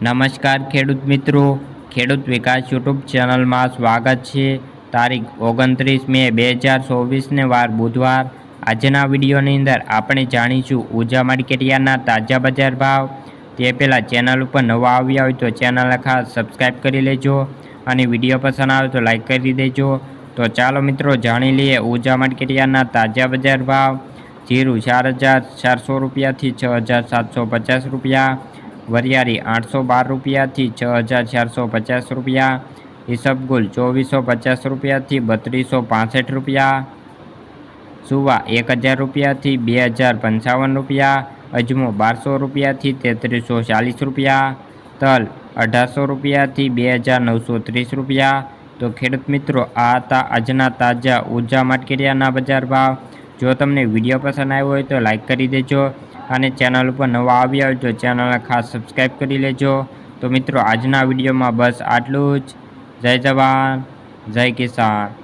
નમસ્કાર ખેડૂત મિત્રો. ખેડૂત વિકાસ યુટ્યુબ ચેનલમાં સ્વાગત છે. તારીખ ઓગણત્રીસ મે બે હજાર ચોવીસને વાર બુધવાર. આજના વિડીયોની અંદર આપણે જાણીશું ઊર્જા માર્કેટિયાના તાજા બજાર ભાવ. તે પહેલાં ચેનલ ઉપર નવા આવ્યા હોય તો ચેનલ ખાસ સબસ્ક્રાઈબ કરી લેજો અને વીડિયો પસંદ આવે તો લાઈક કરી દેજો. તો ચાલો મિત્રો જાણી લઈએ ઊર્જા માર્કેટિયાના તાજા બજાર ભાવ. જીરું ચાર હજાર ચારસો રૂપિયાથી છ હજાર સાતસો પચાસ રૂપિયા. વરિયાળી આઠસો બાર રૂપિયાથી છ હજાર ચારસો પચાસ રૂપિયા ઈસબગુલ ચોવીસો પચાસ રૂપિયાથી બત્રીસો પાસઠ રૂપિયા, સુવા એક હજાર રૂપિયાથી બે હજાર પંચાવન રૂપિયા, અજમો બારસો રૂપિયાથી તેત્રીસો ચાલીસ રૂપિયા, તલ અઢારસો રૂપિયાથી બે હજાર નવસો ત્રીસ રૂપિયા. તો ખેડૂત મિત્રો, આ હતા આજના તાજા ઊર્જા માર્કેટિયાના બજાર ભાવ. જો તમને વીડિયો પસંદ આવ્યો હોય તો લાઇક કરી દેજો. અને ચેનલ ઉપર નવા આવ્યા હોય તો ચેનલને ખાસ સબસ્ક્રાઈબ કરી લેજો. તો મિત્રો, આજના વિડીયોમાં બસ આટલું જ. જય જવાન, જય કિસાન.